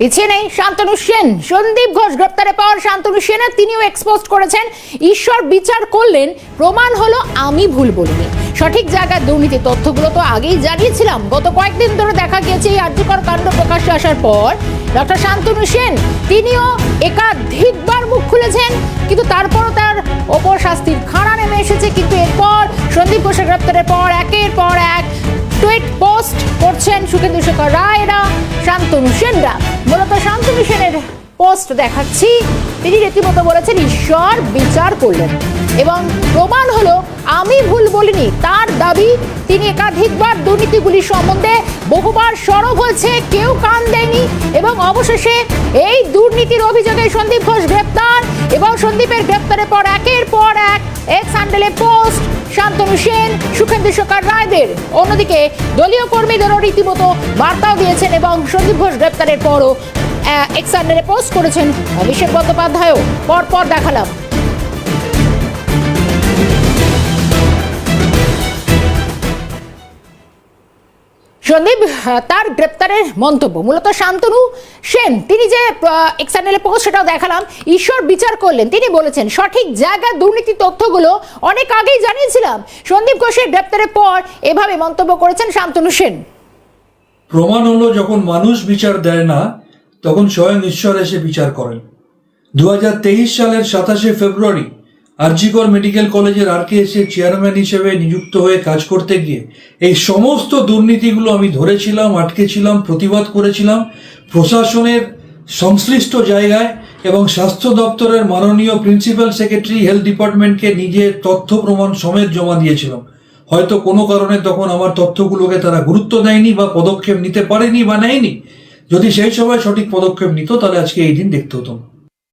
পিছিয়ে নেই শান্তনু সেন। সন্দীপ ঘোষ গ্রেপ্তারের পর শান্তনু সেনের তিনিও এক্সপোজ করেছেন। ঈশ্বর বিচার করলেন, প্রমাণ হলো আমি ভুল বলিনি। সঠিক জায়গায় দুর্নীতি তথ্যগুলো তো আগেই জানিয়েছিলাম। গত কয়েকদিন ধরে দেখা গিয়েছে এই আর্যকর কাণ্ড প্রকাশ্যে আসার পর ডক্টর শান্তনু সেন তিনিও একাধিকবার মুখ খুলেছেন, কিন্তু তারপরও তার ওপর শাস্তির খাড়া নেমে এসেছে। কিন্তু এরপর সন্দীপ ঘোষের গ্রেপ্তারের পর একের পর এক টুইট পোস্ট করছেন সুখেন্দু শেখর রায়রা, শান্তনু সেনরা। মূলত শান্তনু সেনের পোস্ট দেখাচ্ছি। তিনি রীতিমতো বলেছেন, ঈশ্বর বিচার করলেন। এবং প্রমাণ হলো, আমি ভুল বলিনি, তার দাবি তিনি একাধিকবার দুর্নীতিগুলি সম্বন্ধে বহুবার সরব হয়েছে, কেউ কান দেয়নি, এবং অবশেষে এই দুর্নীতির অভিযোগে সন্দীপ ঘোষ গ্রেপ্তার এবং সন্দীপের গ্রেপ্তারের পর এক এক্স হ্যান্ডেলে পোস্ট, শান্তনু সেন, সুখেন্দু সরকার রায়দের। অন্যদিকে দলীয় কর্মীদেরও রীতিমতো বার্তাও দিয়েছেন এবং সন্দীপ ঘোষ গ্রেপ্তারের পরও এক্স হ্যান্ডেলে পোস্ট করেছেন অভিষেক বন্দ্যোপাধ্যায়ও। পরপর দেখালাম। সন্দীপ তার গ্রেপ্তারের মন্তব্য। মূলত শান্তনু সেন, তিনি যে এক্সানেলে পোস্ট সেটাও দেখালাম, ঈশ্বর বিচার করলেন। তিনি বলেছেন, সঠিক জায়গা, দুর্নীতি তথ্যগুলো অনেক আগেই জানিয়েছিলাম। সন্দীপ ঘোষের গ্রেপ্তারের পর এভাবে মন্তব্য করেছেন শান্তনু সেন। প্রমাণ হলো, যখন মানুষ বিচার দেয় না, তখন স্বয়ং ঈশ্বর এসে বিচার করেন। দু হাজার তেইশ সালের সাতাশে ফেব্রুয়ারি আরজিকর মেডিকেল কলেজের আরকেএসের চেয়ারম্যান হিসেবে নিযুক্ত হয়ে কাজ করতে গিয়ে এই সমস্ত দুর্নীতিগুলো আমি ধরেছিলাম, আটকেছিলাম, প্রতিবাদ করেছিলাম প্রশাসনের সংশ্লিষ্ট জায়গায় এবং স্বাস্থ্য দপ্তরের মাননীয় প্রিন্সিপাল সেক্রেটারি হেলথ ডিপার্টমেন্টকে নিজের তথ্য প্রমাণ সমেত জমা দিয়েছিলাম হয়তো কোনো কারণে তখন আমার তথ্যগুলোকে তারা গুরুত্ব দেয়নি বা পদক্ষেপ নিতে পারেনি বা নেয়নি যদি সেই সময় সঠিক পদক্ষেপ নিত, তাহলে আজকে এই দিন দেখতে হতো না।